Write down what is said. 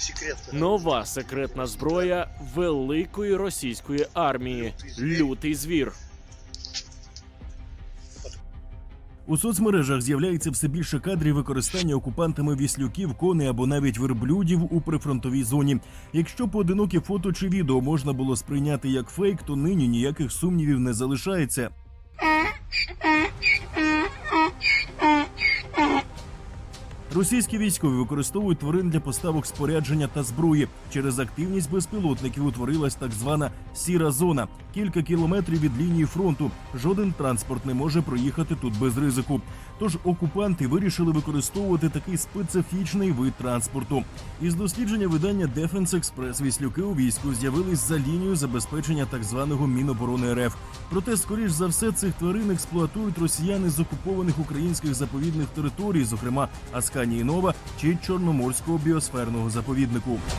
секрет. Нова секретна зброя великої російської армії лютий звір. У соцмережах з'являється все більше кадрів використання окупантами віслюків, коней або навіть верблюдів у прифронтовій зоні. Якщо поодинокі фото чи відео можна було сприйняти як фейк, то нині ніяких сумнівів не залишається. Російські військові використовують тварин для поставок спорядження та зброї. Через активність безпілотників утворилась так звана сіра зона. Кілька кілометрів від лінії фронту. Жоден транспорт не може проїхати тут без ризику. Тож окупанти вирішили використовувати такий специфічний вид транспорту. Із дослідження видання Defense Express віслюки у війську з'явились за лінією забезпечення так званого Міноборони РФ. Проте, скоріш за все, цих тварин експлуатують росіяни з окупованих українських заповідних територій, зокрема Асканії Нова чи Чорноморського біосферного заповіднику.